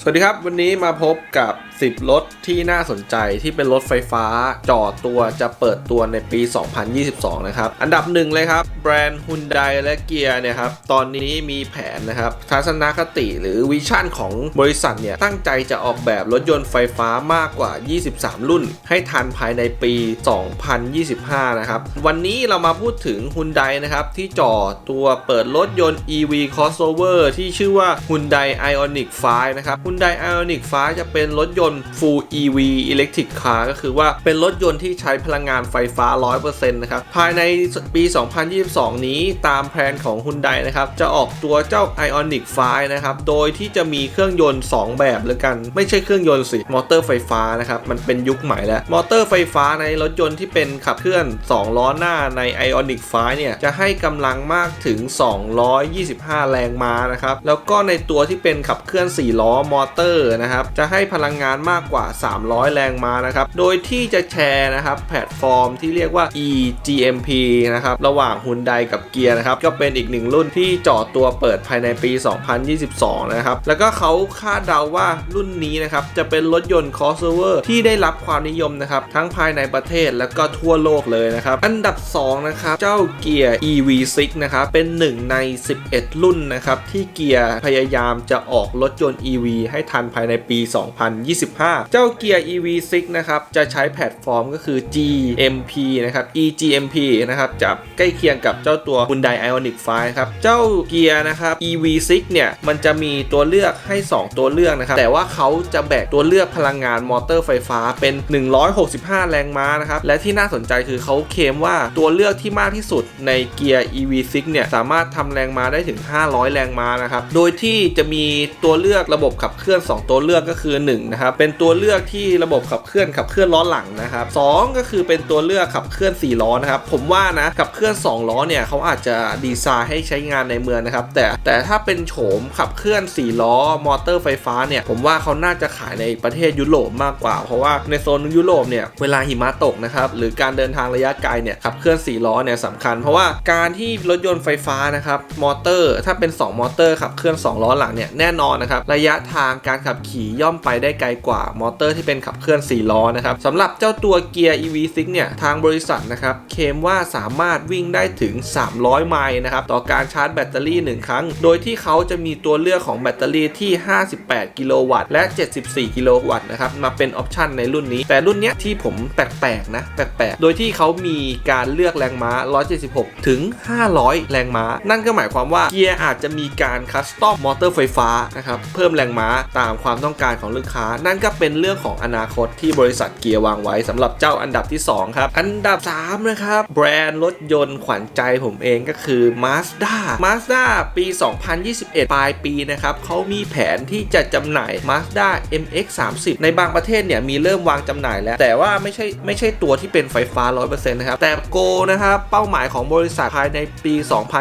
สวัสดีครับ วันนี้มาพบกับ10 รถที่น่าสนใจที่เป็นรถไฟฟ้าจอดตัวจะเปิดตัวในปี 2022 นะครับ อันดับหนึ่งเลยครับ แบรนด์ Hyundai และเกียร์เนี่ยครับ ตอนนี้มีแผนนะครับ ทัศนคติหรือวิชั่นของบริษัทเนี่ย ตั้งใจจะออกแบบรถยนต์ไฟฟ้ามากกว่า 23 รุ่น ให้ทันภายในปี 2025 นะครับ วันนี้เรามาพูดถึง Hyundai นะครับ ที่จอดตัวเปิดรถยนต์ EV crossover ที่ชื่อว่า Hyundai Ioniq 5 นะครับ Hyundai Ioniq 5 จะเป็นรถยนต์ Full EV Electric Car ก็คือว่าเป็นรถยนต์ที่ใช้พลังงานไฟฟ้า 100%นะครับ ภายในปี 2022 นี้ตามแผนของ Hyundai นะครับ จะออกตัวเจ้า Ioniq 5นะครับ โดยที่จะมีเครื่องยนต์ 2 แบบเลยกัน ไม่ใช่เครื่องยนต์สิ มอเตอร์ไฟฟ้านะครับ มันเป็นยุคใหม่แล้ว มอเตอร์ไฟฟ้าในรถยนต์ที่เป็นขับเคลื่อน 2 ล้อหน้าใน Ioniq 5เนี่ย จะให้กำลังมากถึง 225 แรงม้านะครับ แล้วก็ในตัวที่เป็นขับเคลื่อน 4 ล้อมอเตอร์นะครับ จะให้พลังงานมากกว่า 300 แรงม้านะครับ โดยที่จะแชร์นะครับแพลตฟอร์มที่เรียกว่า eGMP นะครับ ระหว่าง Hyundai กับเกียร์นะครับ ก็เป็นอีกหนึ่งรุ่นที่จอดตัวเปิดภายในปี 2022 นะครับ แล้วก็เขาคาดเดาว่ารุ่นนี้นะครับ จะเป็นรถยนต์ crossover ที่ได้รับความนิยมนะครับ ทั้งภายในประเทศและก็ทั่วโลกเลยนะครับ อันดับ 2 นะครับ เจ้าเกียร์ EV6 นะครับ เป็นหนึ่งใน 11 รุ่นนะครับที่เกียร์พยายามจะออกรถยนต์ EV ให้ทันภายในปี2025 เจ้าเกียร์ EV6 นะครับ จะใช้แพลตฟอร์มก็คือ GMP นะครับ eGMP นะครับจะใกล้เคียงกับเจ้าตัว Hyundai Ioniq 5ครับ เจ้าเกียร์นะครับ EV6 เนี่ยมันจะมีตัวเลือกให้ 2 ตัวเลือกนะครับ แต่ว่าเขาจะแบกตัวเลือกพลังงานมอเตอร์ไฟฟ้าเป็น 165 แรงม้านะครับ และที่น่าสนใจคือเขาเคลมว่าตัวเลือกที่มากที่สุดในเกียร์ EV6 เนี่ยสามารถทำแรงม้าได้ถึง 500 แรงม้านะครับ โดยที่จะมีตัวเลือกระบบขับเคลื่อน 2 ตัวเลือกก็คือ1นะครับเป็นตัวเลือกที่ระบบขับเคลื่อนขับเคลื่อนล้อหลังนะครับสองก็คือเป็นตัวเลือกขับเคลื่อน 4 ล้อนะครับ ผมว่านะขับเคลื่อน 2 ล้อเนี่ยเขาอาจจะดีไซน์ให้ใช้งานในเมืองนะครับ แต่แต่ถ้าเป็นโฉมขับเคลื่อน 4 ล้อ มอเตอร์ไฟฟ้าเนี่ย ผมว่าเขาน่าจะขายในประเทศยุโรปมากกว่า เพราะว่าในโซนยุโรปเนี่ย เวลาหิมะตกนะครับ หรือการเดินทางระยะไกลเนี่ย ขับเคลื่อน 4 ล้อเนี่ยสำคัญ เพราะว่าการที่รถยนต์ไฟฟ้านะครับ มอเตอร์ ถ้าเป็น 2 มอเตอร์ขับเคลื่อน 2 ล้อหลังเนี่ย แน่นอนนะครับ ระยะทางการขับขี่ย่อมไปได้ไกลกว่ามอเตอร์ที่เป็นขับเคลื่อน 4 ล้อนะครับสำหรับเจ้าตัวเกียร์ EV6 เนี่ยทางบริษัทนะครับเคมว่าสามารถวิ่งได้ถึง 300 ไมล์นะครับต่อการชาร์จแบตเตอรี่ 1 ครั้ง โดยที่เขาจะมีตัวเลือกของแบตเตอรี่ที่ 58 กิโลวัตต์และ 74 กิโลวัตต์นะครับมาเป็นออปชันในรุ่นนี้ แต่รุ่นเนี้ยที่ผมแปลกๆนะแปลกๆ โดยที่เขามีการเลือกแรงม้า 176 ถึง 500 แรงม้า นั่นก็หมายความว่าเกียร์อาจจะมีการคัสตอมมอเตอร์ไฟฟ้านะครับเพิ่มแรงม้าตามความต้องการของลูกค้านั่นก็เป็นเรื่องของอนาคตที่บริษัทเกียร์วางไว้สำหรับเจ้าอันดับที่ 2 ครับ อันดับ 3 นะครับ แบรนด์รถยนต์ขวัญใจผมเองก็คือ Mazda Mazda ปี 2021 ปลายปีนะครับเขามีแผนที่จะจำหน่าย Mazda MX-30 ในบางประเทศเนี่ยมีเริ่มวางจำหน่ายแล้ว แต่ว่าไม่ใช่ไม่ใช่ตัวที่เป็นไฟฟ้า 100%นะครับ แต่โกนะครับเป้าหมายของบริษัทภายในปี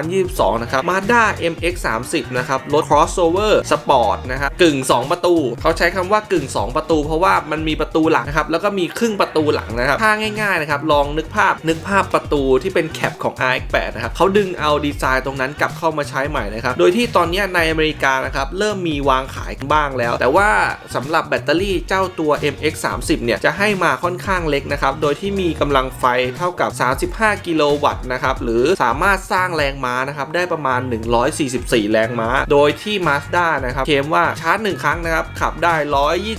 2022 นะครับ Mazda MX-30 นะครับรถ crossover sport นะครับกึ่ง 2 ประตู เขาใช้คำว่ากึ่ง 2ประตู เพราะว่ามันมีประตูหลังนะครับแล้วก็มีครึ่งประตูหลังนะครับถ้าง่ายๆนะครับลองนึกภาพนึกภาพประตูที่เป็นแคปของ RX8 นะครับเขาดึงเอาดีไซน์ตรงนั้นกลับเข้ามาใช้ใหม่นะครับโดยที่ตอนนี้ในอเมริกานะครับเริ่มมีวางขายบ้างแล้ว แต่ว่าสำหรับแบตเตอรี่เจ้าตัว MX30 เนี่ยจะให้มาค่อนข้างเล็กนะครับโดยที่มีกำลังไฟเท่ากับ 35 กิโลวัตต์นะครับหรือสามารถสร้างแรงม้านะครับได้ประมาณ 144 แรงม้า โดยที่ Mazda นะครับเคลมว่าชาร์จ 1 ครั้งนะครับขับได้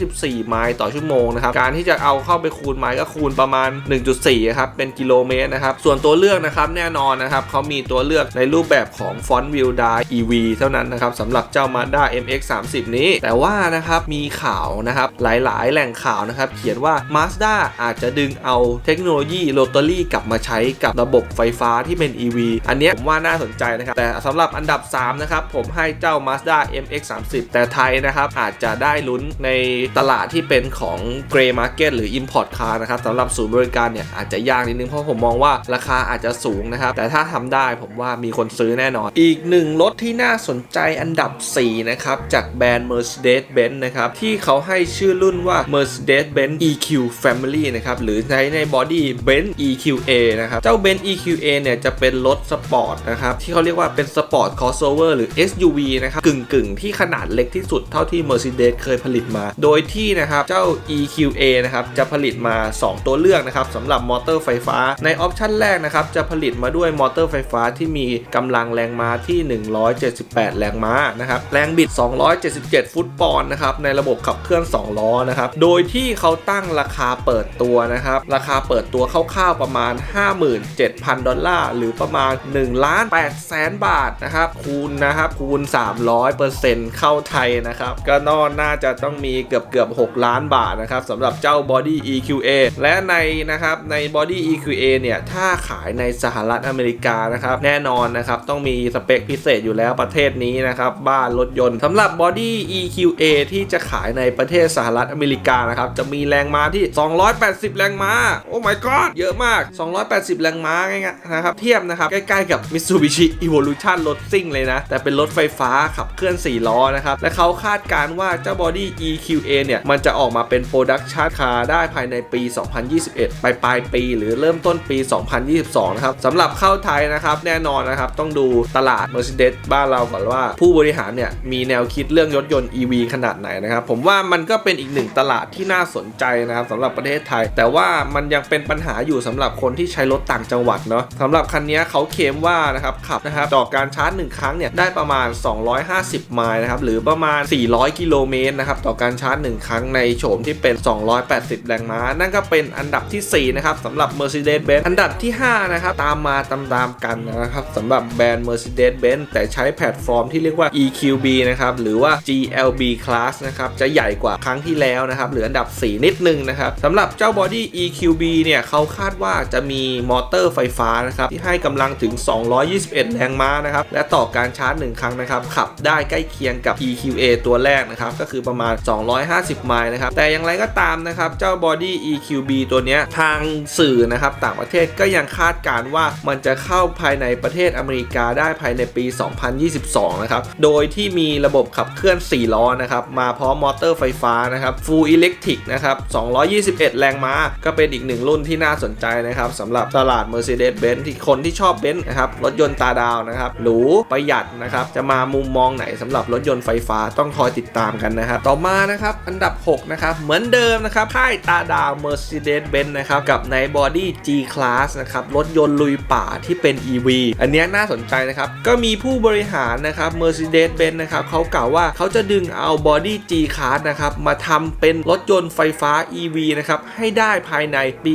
124 ไมล์ต่อชั่วโมงนะครับ การที่จะเอาเข้าไปคูณไมล์ก็คูณประมาณ 1.4 ครับ เป็นกิโลเมตรนะครับ ส่วนตัวเลือกนะครับแน่นอนนะครับเขามีตัวเลือกในรูปแบบของ Front Wheel Drive EV เท่านั้นนะครับสำหรับเจ้า Mazda MX30 นี้ แต่ว่านะครับมีข่าวนะครับหลายๆ แหล่งข่าวนะครับเขียนว่า Mazda อาจจะดึงเอาเทคโนโลยีโรตารี่กลับมาใช้กับระบบไฟฟ้าที่เป็น EV อันนี้ผมว่าน่าสนใจนะครับ แต่สำหรับอันดับ 3 นะครับ ผมให้เจ้า Mazda MX30 แต่ไทยนะครับ อาจจะได้ลุ้นในตลาดที่เป็นของ Grey Market หรือ Import Car นะครับสำหรับศูนย์บริการเนี่ยอาจจะยากนิดนึงเพราะผมมองว่าราคาอาจจะสูงนะครับ แต่ถ้าทำได้ผมว่ามีคนซื้อแน่นอน อีกหนึ่งรถที่น่าสนใจอันดับ 4 นะครับ จากแบรนด์ Mercedes-Benz นะครับ ที่เขาให้ชื่อรุ่นว่า Mercedes-Benz EQ Family นะครับ หรือใช้ในบอดี้ Benz EQA นะครับ เจ้า Benz EQA เนี่ยจะเป็นรถสปอร์ตนะครับ ที่เขาเรียกว่าเป็นสปอร์ต crossover หรือ SUV นะครับกึ่งกึ่งๆ ที่ขนาดเล็กที่สุดเท่าที่ Mercedes เคยผลิตมา โดยที่นะครับ เจ้า EQA นะครับ จะผลิตมา 2 ตัวเลือกนะครับสำหรับมอเตอร์ไฟฟ้า ในออปชันแรกนะครับ จะผลิตมาด้วยมอเตอร์ไฟฟ้าที่มีกำลังแรงม้าที่ 178 แรงม้านะครับ แรงบิด 277 ฟุตปอนด์นะครับ ในระบบขับเคลื่อน 2 ล้อนะครับ โดยที่เขาตั้งราคาเปิดตัวนะครับ ราคาเปิดตัวคร่าวๆประมาณ 57,000 ดอลลาร์ หรือประมาณ1ล้าน8แสนบาทนะครับ คูณนะครับ คูณ 300%เข้าไทยนะครับ ก็นอนน่าจะต้องมีเกือบเกือบ 6 ล้านบาทนะครับสำหรับเจ้า Body EQA และในนะครับใน Body EQA เนี่ยถ้าขายในสหรัฐอเมริกานะครับแน่นอนนะครับต้องมีสเปคพิเศษอยู่แล้วประเทศนี้นะครับบ้านรถยนต์สำหรับ Body EQA ที่จะขายในประเทศสหรัฐอเมริกานะครับจะมีแรงม้าที่ 280 แรงม้า โอ้ my god เยอะมาก 280 แรงม้าง่ายๆนะครับเทียบนะครับใกล้ๆกับ Mitsubishi Evolution รถซิ่งเลยนะ แต่เป็นรถไฟฟ้าขับเคลื่อน 4 ล้อนะครับและเขาคาดการณ์ว่าเจ้า Body EQA เนี่ย มันจะออกมาเป็น Production Car ได้ภายในปี 2021 ปลายปลายปี หรือเริ่มต้นปี 2022 นะครับสำหรับเข้าไทยนะครับ แน่นอนนะครับ ต้องดูตลาด Mercedes บ้านเราก่อนว่า ผู้บริหารเนี่ย มีแนวคิดเรื่องรถยนต์ EV ขนาดไหนนะครับ ผมว่ามันก็เป็นอีกหนึ่งตลาดที่น่าสนใจนะครับสำหรับประเทศไทย แต่ว่ามันยังเป็นปัญหาอยู่สำหรับคนที่ใช้รถต่างจังหวัดเนาะสำหรับคันนี้เขาเคลมว่านะครับขับนะครับต่อการชาร์จ 1 ครั้งเนี่ยได้ประมาณ 250 ไมล์นะครับหรือประมาณ 400 กิโลเมตรนะครับต่อการชาร์จ1 ครั้งในโฉมที่เป็น 280 แรงม้า นั่นก็เป็นอันดับทีสี่ 4 นะครับสำหรับ Mercedes-Benz อันดับที่ 5 นะครับ ตามมาตามๆกันนะครับสำหรับแบรนด์ Mercedes-Benz แต่ใช้แพลตฟอร์มที่เรียกว่า EQB นะครับ หรือว่า GLB Class นะครับ จะใหญ่กว่าครั้งที่แล้วนะครับ เหลืออันดับ 4 นิดนึงนะครับสำหรับเจ้า Body EQB เนี่ยเขาคาดว่าจะมีมอเตอร์ไฟฟ้านะครับที่ให้กำลังถึง 221 แรงม้านะครับและต่อการชาร์จ 1 ครั้งนะครับขับได้ใกล้เคียงกับ EQA ตัวแรกนะครับก็คือประมาณ 250ไมล์นะครับ แต่อย่างไรก็ตามนะครับ เจ้า Body EQB ตัวนี้ทางสื่อนะครับต่างประเทศก็ยังคาดการณ์ว่ามันจะเข้าภายในประเทศอเมริกาได้ภายในปี 2022 นะครับ โดยที่มีระบบขับเคลื่อน 4 ล้อนะครับ มาพร้อมมอเตอร์ไฟฟ้านะครับ Full Electric นะครับ 221 แรงม้า ก็เป็นอีกหนึ่งรุ่นที่น่าสนใจนะครับสำหรับตลาด Mercedes-Benz ที่คนที่ชอบเบนซ์นะครับ รถยนต์ตาดาวนะครับ หรูประหยัดนะครับ จะมามุมมองไหนสำหรับรถยนต์ไฟฟ้าต้องคอยติดตามกันนะครับ ต่อมานะครับอันดับ 6 นะครับ เหมือนเดิมนะครับค่ายตาดาว Mercedes-Benz นะครับ กับใน Body G Class นะครับ รถยนต์ลุยป่าที่เป็น EV อันนี้น่าสนใจนะครับ ก็มีผู้บริหารนะครับ Mercedes-Benz นะครับเขากล่าวว่าเขาจะดึงเอา Body G Class นะครับ มาทำเป็นรถยนต์ไฟฟ้า EV นะครับ ให้ได้ภายในปี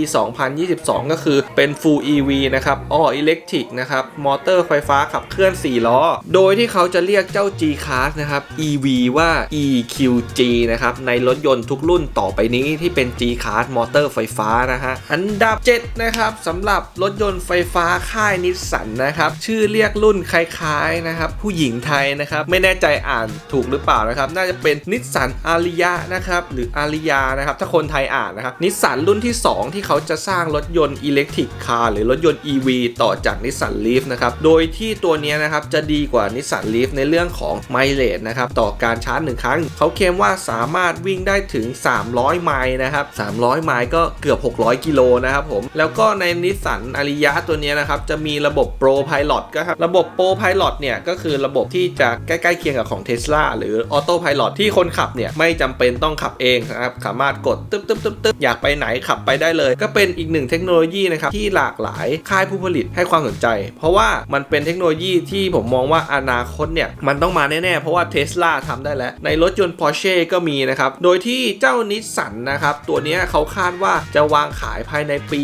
2022 ก็คือเป็น Full EV นะครับ All Electric นะครับมอเตอร์ไฟฟ้าขับเคลื่อน 4 ล้อ โดยที่เขาจะเรียกเจ้า G Class นะครับ EV ว่า EQG นะครับในในรถยนต์ทุกรุ่นต่อไปนี้ที่เป็น G Class มอเตอร์ไฟฟ้านะฮะ อันดับ 7 นะครับสำหรับรถยนต์ไฟฟ้าค่ายนิสสันนะครับ ชื่อเรียกรุ่นคล้ายๆนะครับ ผู้หญิงไทยนะครับ ไม่แน่ใจอ่านถูกหรือเปล่านะครับ น่าจะเป็นนิสสันอาริยะนะครับ หรืออาริยานะครับ ถ้าคนไทยอ่านนะครับนิสสันรุ่นที่ 2 ที่เขาจะสร้างรถยนต์อิเล็กทริกคาร์หรือรถยนต์ EV ต่อจากนิสสันลีฟนะครับ โดยที่ตัวนี้นะครับจะดีกว่านิสสันลีฟในเรื่องของไมเลจนะครับต่อการชาร์จหนึ่งครั้ง เขาเคลมว่าสามารถวิ่งได้ถึง 300 ไมล์นะครับ 300 ไมล์ก็เกือบ 600 กิโลนะครับผม แล้วก็ในนิสสันอาริยะตัวนี้นะครับ จะมีระบบ Pro Pilot ก็ครับ ระบบ Pro Pilot เนี่ย ก็คือระบบที่จะใกล้ๆเคียงกับของ Tesla หรือ Auto Pilot ที่คนขับเนี่ย ไม่จำเป็นต้องขับเองนะครับ สามารถกดตึ๊บตึ๊บตึ๊บตึ๊บอยากไปไหนขับไปได้เลย ก็เป็นอีกหนึ่งเทคโนโลยีนะครับที่หลากหลายค่ายผู้ผลิตให้ความสนใจ เพราะว่ามันเป็นเทคโนโลยีที่ผมมองว่าอนาคตเนี่ยมันต้องมาแน่ๆเพราะว่า Tesla ทำได้แล้วในรถยนต์ Porsche ก็มีนะครับโดยที่เจ้านิสสันนะครับ ตัวนี้เขาคาดว่าจะวางขายภายในปี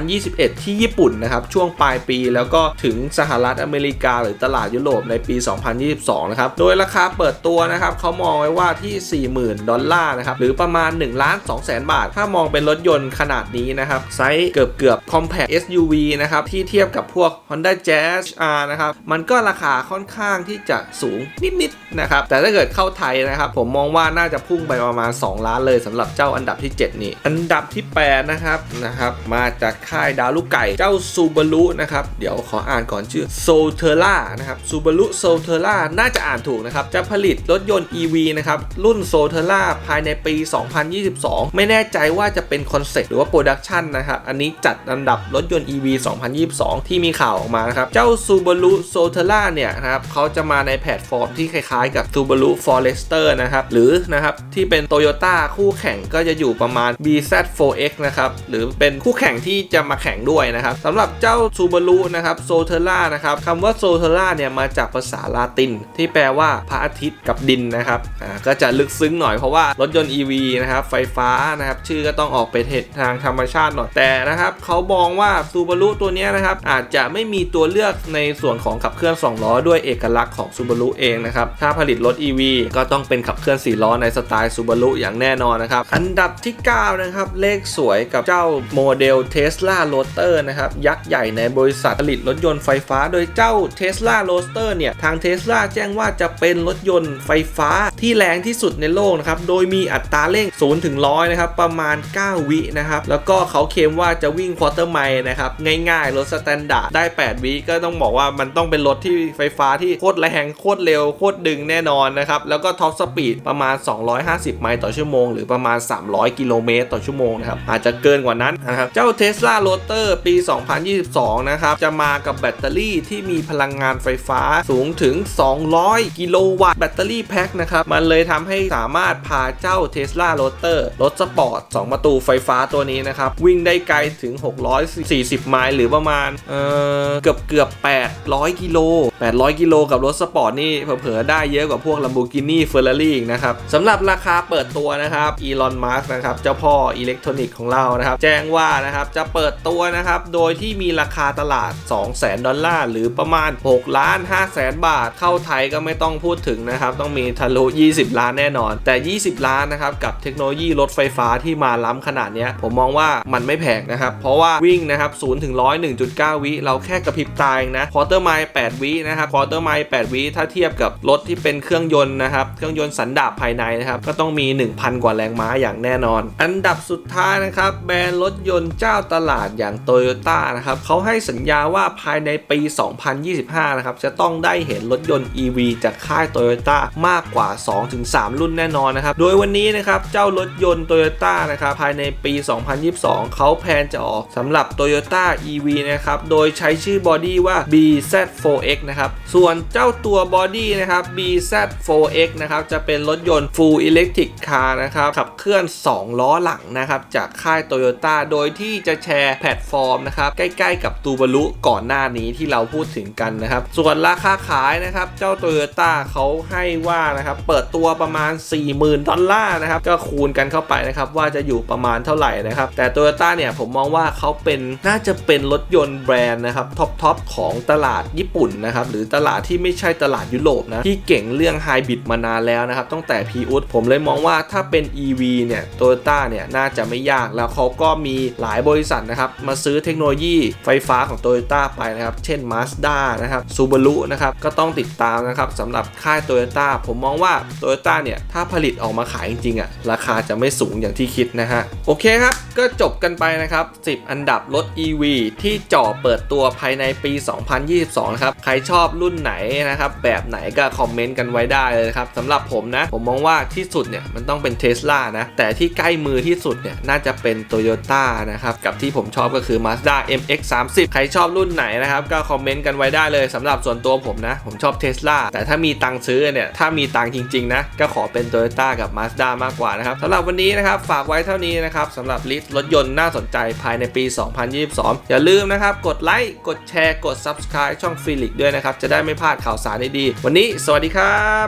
2021 ที่ญี่ปุ่นนะครับ ช่วงปลายปีแล้วก็ถึงสหรัฐอเมริกา หรือตลาดยุโรปในปี 2022 นะครับ โดยราคาเปิดตัวนะครับเขามองไว้ว่าที่ 40,000 ดอลลาร์นะครับ หรือประมาณ1ล้าน2แสนบาท ถ้ามองเป็นรถยนต์ขนาดนี้นะครับ ไซส์เกือบเกือบ compact SUV นะครับ ที่เทียบกับพวก Honda Jazz R นะครับ มันก็ราคาค่อนข้างที่จะสูงนิดๆนะครับ แต่ถ้าเกิดเข้าไทยนะครับ ผมมองว่าน่าจะพุ่งไปประมาณ 2 ล้านเลยสำหรับเจ้าอันดับที่ 7 นี่ อันดับที่ 8 นะครับนะครับ มาจากค่ายดาวลูกไก่เจ้าซูบารุนะครับ เดี๋ยวขออ่านก่อนชื่อโซเทอร่านะครับซูบารุโซเทอร่าน่าจะอ่านถูกนะครับ จะผลิตรถยนต์ EV นะครับ รุ่นโซเทอร่าภายในปี 2022 ไม่แน่ใจว่าจะเป็นคอนเซ็ปต์หรือว่าโปรดักชันนะครับ อันนี้จัดอันดับรถยนต์ EV 2022 ที่มีข่าวออกมานะครับ เจ้า Subaru s o t e r a เนี่ยนะครับเขาจะมาในแพลตฟอร์มที่คล้ายๆ กับ Subaru Forester นะครับหรือนะครับที่เป็น Toyota คู่แข่งก็จะอยู่ประมาณ BZ4X นะครับ หรือเป็นคู่แข่งที่จะมาแข่งด้วยนะครับสำหรับเจ้า Subaru นะครับ s o t e r a นะครับคำว่า s o t e r a เนี่ยมาจากภาษาลาติน ที่แปลว่าพระอาทิตย์กับดินนะครับอ่าก็จะลึกซึ้งหน่อยเพราะว่ารถยนต์ EV นะครับไฟฟ้านะครับชื่อก็ต้องออกไปเทศทางธรรมชาติหน่อยแต่นะครับเขามองว่า Subaru ตัวนี้นะครับอาจจะไม่มีตัวเลือกในส่วนของขับเคลื่อน 2 ล้อด้วยเอกลักษณ์ของ Subaru เองนะครับถ้าผลิตรถ EV ก็ต้องเป็นขับเคลื่อน 4 ล้อในสไตล์ Subaru อย่างแน่นอนนะครับ อันดับที่ 9 นะครับ เลขสวยกับเจ้าโมเดล Tesla Roadster นะครับ ยักษ์ใหญ่ในบริษัทผลิตรถยนต์ไฟฟ้า โดยเจ้า Tesla Roadster เนี่ย ทาง Tesla แจ้งว่าจะเป็นรถยนต์ไฟฟ้าที่แรงที่สุดในโลกนะครับ โดยมีอัตราเร่ง 0 ถึง 100 นะครับ ประมาณ 9 วินะครับ แล้วก็เขาเคลมว่าจะวิ่งควอเตอร์ไมล์นะครับ ง่ายๆ รถสแตนดาร์ดได้ 8 วิก็ต้องบอกว่ามันต้องเป็นรถที่ไฟฟ้าที่โคตรแรงโคตรเร็วโคตรดึงแน่นอนนะครับแล้วก็ท็อปสปีดประมาณ 250ไมล์ต่อชั่วโมง หรือประมาณ 300 กิโลเมตรต่อชั่วโมงนะครับอาจจะเกินกว่านั้นนะครับเจ้า Tesla Roadster ปี 2022 นะครับจะมากับแบตเตอรี่ที่มีพลังงานไฟฟ้าสูงถึง 200 กิโลวัตต์แบตเตอรี่แพ็คนะครับมันเลยทำให้สามารถพาเจ้า Tesla Roadster รถสปอร์ต 2 ประตูไฟฟ้าตัวนี้นะครับวิ่งได้ไกลถึง 640 ไมล์หรือประมาณเอ่อเกือบเกือบ 800 กิโล 800 กิโลกับรถสปอร์ตนี่เผลอๆได้เยอะกว่าพวก Lamborghini Ferrari อีกนะครับสำหรับราคาเปิดตัวนะครับ Elon Musk นะครับเจ้าพ่ออิเล็กทรอนิกส์ของเรานะครับ แจ้งว่านะครับจะเปิดตัวนะครับ โดยที่มีราคาตลาด 200,000 ดอลลาร์ หรือประมาณ6ล้าน5แสนบาท เข้าไทยก็ไม่ต้องพูดถึงนะครับ ต้องมีทะลุ 20 ล้านแน่นอน แต่ 20 ล้านนะครับ กับเทคโนโลยีรถไฟฟ้าที่มาล้ำขนาดนี้ผมมองว่ามันไม่แพงนะครับ เพราะว่าวิ่งนะครับ0ถึง101.9 วิ เราแค่กระพริบตาเองนะควอเตอร์ไมล์8วินะครับควอเตอร์ไมล์8วิถ้าเทียบกับรถที่เป็นเครื่องยนต์นะครับเครื่องยนต์สันดาปภายในนะครับก็ต้องมี 1,000 กว่าแรงม้าอย่างแน่นอน อันดับสุดท้ายนะครับ แบรนด์รถยนต์เจ้าตลาดอย่างโตโยต้านะครับเขาให้สัญญาว่าภายในปี 2025 นะครับ จะต้องได้เห็นรถยนต์ EV จากค่ายโตโยต้ามากกว่า 2-3 รุ่นแน่นอนนะครับ โดยวันนี้นะครับ เจ้ารถยนต์โตโยต้านะครับ ภายในปี 2022 เขาแพลนจะออกสำหรับ Toyota EV นะครับ โดยใช้ชื่อบอดี้ว่า BZ4X นะครับ ส่วนเจ้าตัวบอดี้นะครับ BZ4X นะครับ จะเป็นรถยนต์ Full Electric Car นะครับขับเคลื่อน 2 ล้อหลังนะครับจากค่าย Toyota โดยที่จะแชร์แพลตฟอร์มนะครับใกล้ๆกับตูบารุก่อนหน้านี้ที่เราพูดถึงกันนะครับส่วนราคาขายนะครับเจ้า Toyota เขาให้ว่านะครับเปิดตัวประมาณ 40,000 ดอลลาร์นะครับก็คูณกันเข้าไปนะครับว่าจะอยู่ประมาณเท่าไหร่นะครับแต่ Toyota เนี่ยผมมองว่าเขาเป็นน่าจะเป็นรถยนต์แบรนด์นะครับท็อปทอปของตลาดญี่ปุ่นนะครับหรือตลาดที่ไม่ใช่ตลาดยุโรปนะที่เก่งเรื่องไฮบริดมานานแล้วนะครับตั้งแต่พีอุดผมเลยมองว่าถ้าเป็น EV เนี่ยโตโยต้าเนี่ยน่าจะไม่ยากแล้วเขาก็มีหลายบริษัทนะครับ มาซื้อเทคโนโลยีไฟฟ้าของโตโยต้าไปนะครับ เช่น Mazda นะครับ Subaru นะครับ ก็ต้องติดตามนะครับสำหรับค่ายโตโยต้าผมมองว่าโตโยต้าเนี่ย ถ้าผลิตออกมาขายจริงๆอะราคาจะไม่สูงอย่างที่คิดนะฮะ โอเคครับ ก็จบกันไปนะครับ 10 อันดับรถ EV ที่จ่อเปิดตัวภายในปี 2022 นะครับ ใครชอบรุ่นไหนนะครับ แบบไหนก็คอมเมนต์กันไว้ได้เลยครับสำหรับผมนะ ผมมองว่าที่สุดเนี่ยมันต้องเป็น Tesla นะ แต่ที่ใกล้มือที่สุดเนี่ยน่าจะเป็น Toyota นะครับ กับที่ผมชอบก็คือ Mazda MX-30 ใครชอบรุ่นไหนนะครับ ก็คอมเมนต์กันไว้ได้เลยสำหรับส่วนตัวผมนะ ผมชอบ Tesla แต่ถ้ามีตังค์ซื้อเนี่ย ถ้ามีตังค์จริง ๆ นะ ก็ขอเป็น Toyota กับ Mazda มากกว่านะครับสำหรับวันนี้นะครับ ฝากไว้เท่านี้นะครับสำหรับลิสต์รถยนต์น่าสนใจภายในปี 2022 อย่าลืมนะครับกดไลค์กดแชร์กด Subscribe ช่องฟิลิกด้วยนะครับจะได้ไม่พลาดข่าวสารดีๆวันนี้ สวัสดีครับ